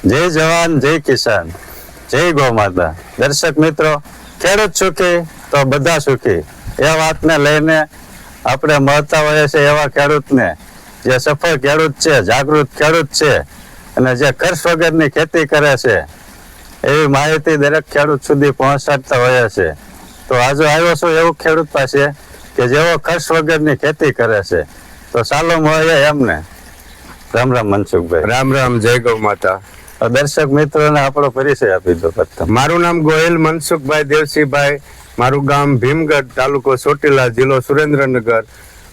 જય જવાન, જય કિસાન, જય ગૌ માતા દર્શક મિત્રો, ખેડૂત સુખી તો બધા સુખી. એ વાતને લઈને આપણે મળતા હોઈએ છીએ એવા ખેડૂતને. જે સફળ ખેડૂત છે, જાગૃત ખેડૂત છે અને જે ખર્ચ વગરની ખેતી કરે છે, એવી માહિતી દરેક ખેડૂત સુધી પહોંચાડતા હોઈએ છે તો આજે આવ્યો છું એવું ખેડૂત પાસે કે જેઓ ખર્ચ વગરની ખેતી કરે છે. તો ચાલો મળીએ એમને. રામ રામ મનસુખભાઈ. રામ રામ, જય ગૌ માતા દર્શક મિત્રોને આપણો પરિચય આપી દો પ્રથમ મારું નામ ગોહિલ મનસુખભાઈ દેવસીભાઈ. મારું ગામ ભીમગઢ તાલુકો ચોટીલા જિલ્લો સુરેન્દ્રનગર.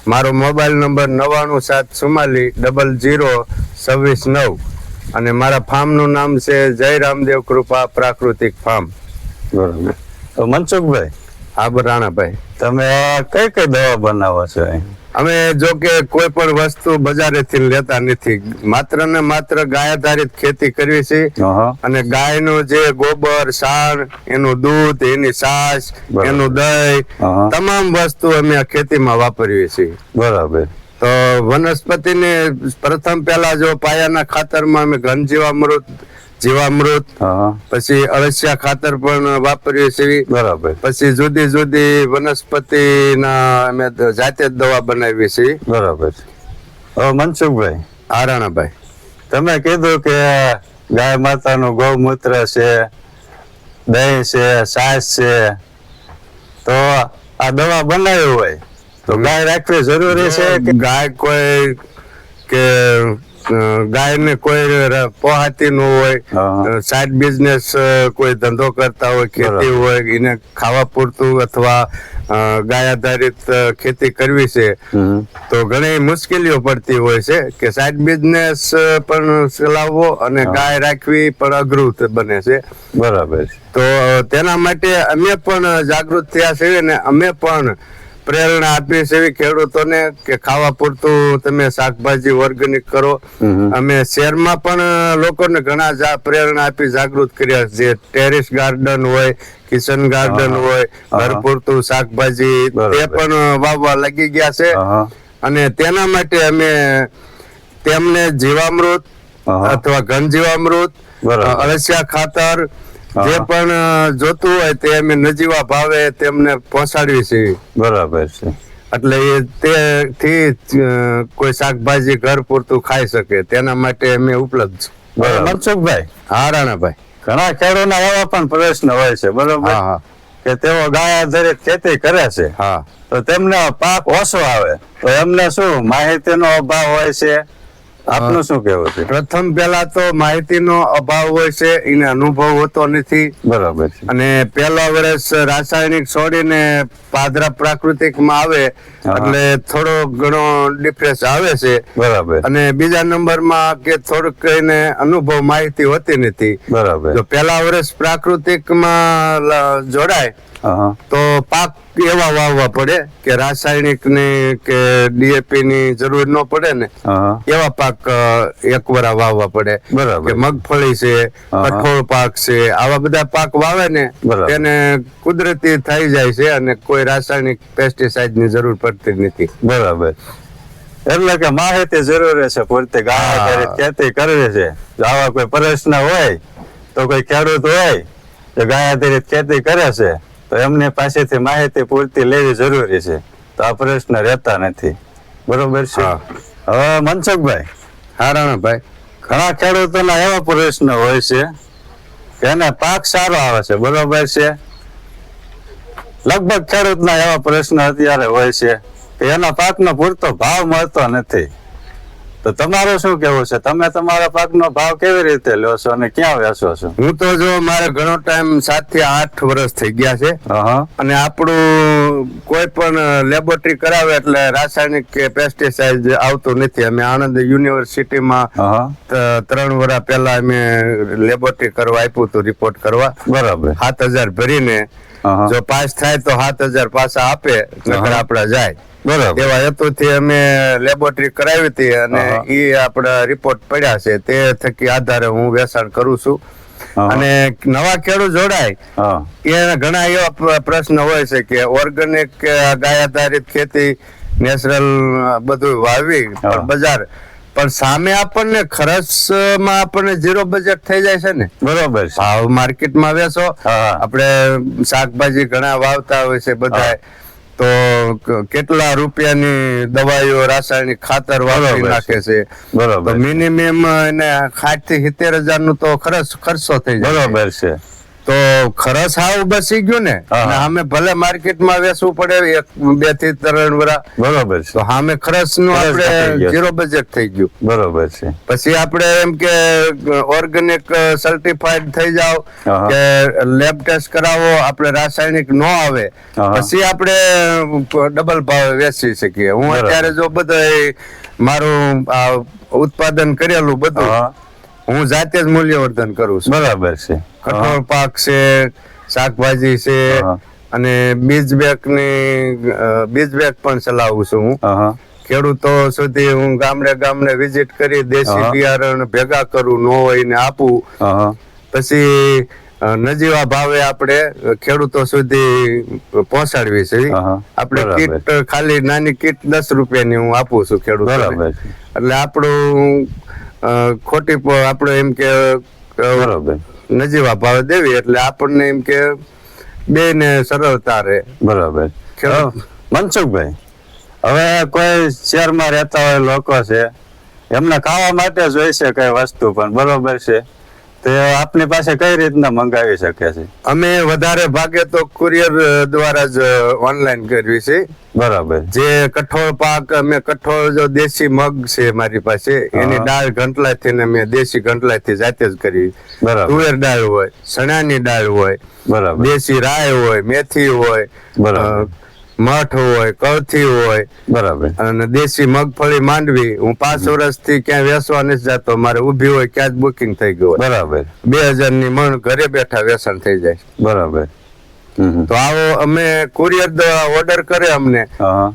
મારો મોબાઈલ નંબર નવ્વાણું સાત સુમાલી ડબલ જીરો છવ્વીસ નવ. અને મારા ફાર્મનું નામ છે જય રામદેવ કૃપા પ્રાકૃતિક ફાર્મ. બરાબર. તો મનસુખભાઈ આબર રાણાભાઈ. તમે કઈ કઈ દવા બનાવો છો અમે જો કે કોઈ પણ વસ્તુ બજારેથી લેતા નથી. માત્ર ને માત્ર ગાય આધારિત ખેતી કરવી છે. અને ગાયનું જે ગોબર સાર એનું દૂધ એની છાશ એનું દહીં તમામ વસ્તુ અમે આ ખેતીમાં વાપરીએ છીએ. બરાબર. તો વનસ્પતિને પ્રથમ પહેલા જો પાયાના ખાતરમાં અમે ઘન જીવામૃત જીવામૃત. પછી અળસિયા ખાતર પણ વાપરીએ છીએ. બરાબર. પછી જુદી જુદી વનસ્પતિના અમે જાતે જ દવા બનાવીએ છીએ. બરાબર. મનસુખભાઈ. આરાણાભાઈ. તમે કીધું કે ગાય માતાનું ગૌમૂત્ર છે દહીં છે છાશ છે. તો આ દવા બનાવી હોય તો ગાય રાખવી જરૂરી છે કે ગાય કોઈ કે ગાયને કોઈ પોહાતી ન હોય. સાઈડ બિઝનેસ કોઈ ધંધો કરતા હોય ખેતી હોય એને ખાવા પૂરતું અથવા ગાય આધારિત ખેતી કરવી છે તો ઘણી મુશ્કેલીઓ પડતી હોય છે કે સાઈડ બિઝનેસ પણ ચલાવવો અને ગાય રાખવી પણ અઘરું બને છે. બરાબર તો તેના માટે અમે પણ જાગૃત થયા છીએ અને અમે પણ પ્રેરણા આપી છે એવી ખેડૂતોને કે ખાવા પૂરતું તમે શાકભાજી ઓર્ગેનિક કરો. અમે શહેરમાં પણ લોકોને ઘણા પ્રેરણા આપી જાગૃત કર્યા છે. ટેરેસ ગાર્ડન હોય કિચન ગાર્ડન હોય ઘર પૂરતું શાકભાજી. તે પણ વાવવા લાગી ગયા છે. અને તેના માટે અમે તેમને જીવામૃત અથવા ઘન જીવામૃત અળસિયા ખાતર જે પણ જોતું હોય તે અમે નજીવા ભાવે તેમને પહોંચાડવી છે. બરાબર છે. એટલે એ તેથી કોઈ શાકભાજી ઘર પૂરતું ખાઈ શકે. તેના માટે અમે ઉપલબ્ધ છે. બરાબર. મનસુખભાઈ? હા રાણાભાઈ. ઘણા ખેડૂતના એવા પણ પ્રશ્ન હોય છે બરોબર? કે તેઓ ગાય આધારિત ખેતી કરે છે. હા. તો તેમને પાક ઓછો આવે. તો એમને શું માહિતીનો અભાવ હોય છે? આપનું શું કેવું છે? પ્રથમ પહેલા તો માહિતીનો અભાવ હોય છે એને અનુભવ હોતો નથી. બરાબર છે. અને પહેલા વર્ષ રાસાયણિક છોડીને પાદરા પ્રાકૃતિકમાં આવે એટલે થોડો ઘણો ડિફરન્સ આવે છે. બરાબર. અને બીજા નંબરમાં કે થોડુંક એને અનુભવ માહિતી હોતી નથી. બરાબર. જો પહેલા વર્ષ પ્રાકૃતિકમાં જોડાય. તો પાક એવા વાવવા પડે કે રાસાયણિકની કે ડીએપી ની જરૂર ન પડે ને એવા પાક એકવરા વાવવા પડે. બરાબર. કે મગફળી છે કઠોળ પાક છે આવા બધા પાક વાવે ને તેને કુદરતી થઈ જાય છે અને કોઈ રાસાયણિક પેસ્ટિસાઇડની જરૂર પડતી નથી. બરાબર. એટલે કે માહિતી જરૂરી છે પૂરતી. ગાય ખેતી કરવી છે. આવા કોઈ પ્રશ્ન હોય તો કોઈ ખેડૂત હોય તો ગાય ખેતી કરે છે. તો એમની પાસેથી માહિતી પૂરતી લેવી જરૂરી છે. તો આ પ્રશ્ન રહેતા નથી. બરોબર છે? હવે મનસુખભાઈ હા રાણાભાઈ ઘણા ખેડૂતોના એવા પ્રશ્ન હોય છે કે એને પાક સારો આવે છે બરોબર છે? લગભગ ખેડૂતના એવા પ્રશ્ન અત્યારે હોય છે કે એના પાકનો પૂરતો ભાવ મળતો નથી. તો તમારો શું કેવું છે? તમે તમારા પાકનો ભાવ કેવી રીતે લો છો અને ક્યાં વેચો છો? હું તો જો મારે ઘણો ટાઈમ સાતથી આઠ વર્ષ થઈ ગયા છે. અને આપણું કોઈ પણ લેબોરેટરી કરાવે એટલે રાસાયણિક કે પેસ્ટિસાઇડ આવતું નથી. અમે આણંદ યુનિવર્સિટીમાં. ત્રણ વર્ષ પહેલા અમે લેબોરેટરી કરવા આપ્યું હતું રિપોર્ટ કરવા. બરાબર. સાત હજાર ભરીને. જો પાસ થાય તો સાત હજાર પાછા આપે નકર. આપડા જાય. બરાબર. એવા હેતુથી અમે લેબોરેટરી કરાવી હતી અને એ આપણા રિપોર્ટ પડ્યા છે. તે થકી આધારે હું વેચાણ કરું છું. અને નવા ખેડૂત જોડાય એ ઘણા એવા પ્રશ્ન હોય છે કે ઓર્ગેનિક ગાય આધારિત ખેતી નેચરલ બધું વાવી બજાર. પણ સામે આપણને ખર્ચમાં આપણને ઝીરો બજેટ થઈ જાય છે ને. બરોબર ભાવ માર્કેટમાં વેચો. આપણે શાકભાજી ઘણા વાવતા હોય છે બધા તો કેટલા રૂપિયાની દવાઈઓ રાસાયણિક ખાતર વાપરી નાખે છે? બરોબર મિનિમમ એને સાઠથી સિત્તેર હજારનું તો ખર્ચ ખર્ચો થઈ જાય. બરોબર છે. તો ખર્ચ હાવ બસી ગયું ને. અમે ભલે માર્કેટમાં વેચવું પડે બેથી ત્રણ વરા. બરોબર તો છે સામે ખર્ચનું આપણે ઝીરો બજેટ થઈ ગયું. બરોબર છે. પછી આપણે એમ કે ઓર્ગેનિક સર્ટિફાઈડ થઈ જાવ કે લેબ ટેસ્ટ કરાવો આપણે રાસાયણિક ન આવે. પછી આપણે ડબલ ભાવે વેચી શકીએ. હું અત્યારે જો બધા મારું આ ઉત્પાદન કરેલું બધું હા જાતે જ મૂલ્યવર્ધન કરું છું. બરાબર છે. કઠોળ પાક છે શાકભાજી છે અને બીજ બેગની બીજ બેગ પણ ચલાવું છું હું. ખેડૂતો સુધી હું ગામડે ગામડે વિઝિટ કરી દેશી. બિયારણ ભેગા કરું ન હોય ને આપું. પછી નજીવા ભાવે આપણે ખેડૂતો સુધી પહોંચાડવી છે. આપણે. કીટ ખાલી નાની કીટ દસ રૂપિયાની હું આપું છું ખેડૂતો બરાબર એટલે આપણું ખોટી આપણે એમ કે બરોબર. નજીવા ભાવે દેવી એટલે આપણને એમ કે બે ને સરળતા રહે. બરાબર. મનસુખભાઈ હવે કોઈ શહેરમાં રહેતા હોય લોકો છે એમને ખાવા માટે જોઈશે કઈ વસ્તુ પણ બરોબર છે? તો આપની પાસે કઈ રીતના મંગાવી શકે છે? અમે વધારે ભાગે તો કુરિયર દ્વારા જ ઓનલાઈન કરવી છે. બરાબર. જે કઠોળ પાક અમે કઠોળ જો દેશી મગ છે મારી પાસે એની દાળ ગંટલાથી ને મેં દેશી ગંટલાથી જાતે જ કરી બરાબર. તુવેર દાળ હોય ચણાની દાળ હોય બરાબર. દેશી રાય હોય મેથી હોય બરાબર. મઠ હોય કળથી હોય. બરાબર. અને દેશી મગફળી માંડવી હું પાંચ વર્ષથી ક્યાં વેસવા નથી જતો મારે ઊભી હોય ક્યાં જ બુકિંગ થઈ ગયું બરાબર. બે હજારની મણ ઘરે બેઠા વેચાણ થઈ જાય. બરાબર. તો આવો અમે કુરિયર ઓર્ડર કરે અમને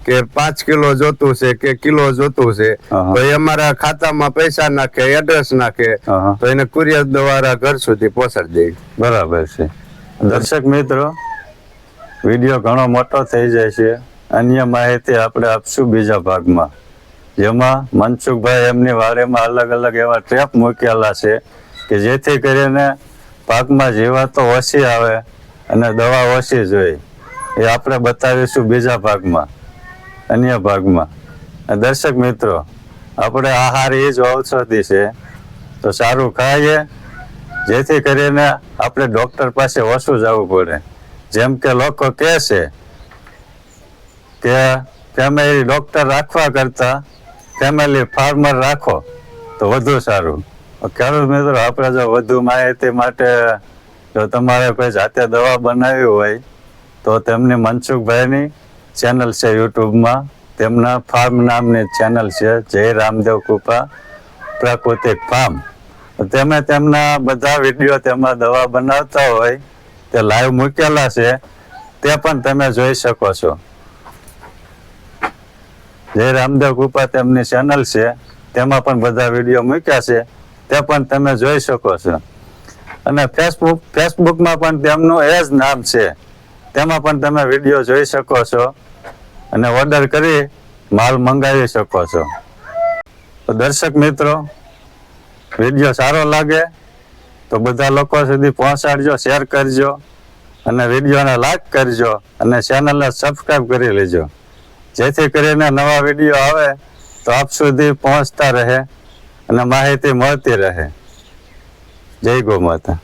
કે પાંચ કિલો જોતું છે કે કિલો જોતું છે. તો એ અમારા ખાતામાં પૈસા નાખે એડ્રેસ નાખે. તો એને કુરિયર દ્વારા ઘર સુધી પહોંચાડી દે. બરાબર છે. દર્શક મિત્રો વીડિયો ઘણો મોટો થઈ જાય છે. અન્ય માહિતી આપણે આપશું બીજા ભાગમાં. જેમાં મનસુખભાઈ એમની વાડીમાં અલગ અલગ એવા ટ્રેપ મૂકેલા છે કે જેથી કરીને પાકમાં જીવાતો ઓછી આવે અને દવા ઓછી જોઈએ એ આપણે બતાવીશું બીજા ભાગમાં, અન્ય ભાગમાં. દર્શક મિત્રો, આપણે આહાર એ જ ઔષધિ છે. તો સારું ખાઈએ, જેથી કરીને આપણે ડૉક્ટર પાસે ઓછું જવું પડે. જેમ કે લોકો કહે છે કે ફેમિલી ડોક્ટર રાખવા કરતા ફેમિલી ફાર્મર રાખો તો વધુ સારું. ખેડૂત મિત્રો, આપણે જો વધુ માહિતી માટે જો તમારે કોઈ જાતે દવા બનાવી હોય તો તેમની મનસુખભાઈની ચેનલ છે યુટ્યુબમાં. તેમના ફાર્મ નામની ચેનલ છે જય રામદેવ કૃપા પ્રાકૃતિક ફાર્મ તમે તેમના બધા વીડિયો તેમાં દવા બનાવતા હોય તે લાઈવ મૂકેલા છે, તે પણ તમે જોઈ શકો છો. જય રામદેવ કૃપા તેમની ચેનલ છે, તેમાં પણ બધા વીડિયો મૂક્યા છે, તે પણ તમે જોઈ શકો છો. અને ફેસબુક ફેસબુકમાં પણ તેમનું એ જ નામ છે, તેમાં પણ તમે વીડિયો જોઈ શકો છો. અને ઓર્ડર કરી, માલ મંગાવી શકો છો. તો દર્શક મિત્રો વીડિયો સારો લાગે તો બધા લોકો સુધી પહોંચાડજો શેર કરજો અને વિડીયોને લાઈક કરજો અને ચેનલને સબસ્ક્રાઈબ કરી લેજો. જેથી કરીને નવા વીડિયો આવે તો આપ સુધી પહોંચતા રહે અને માહિતી મળતી રહે. જય ગો માતા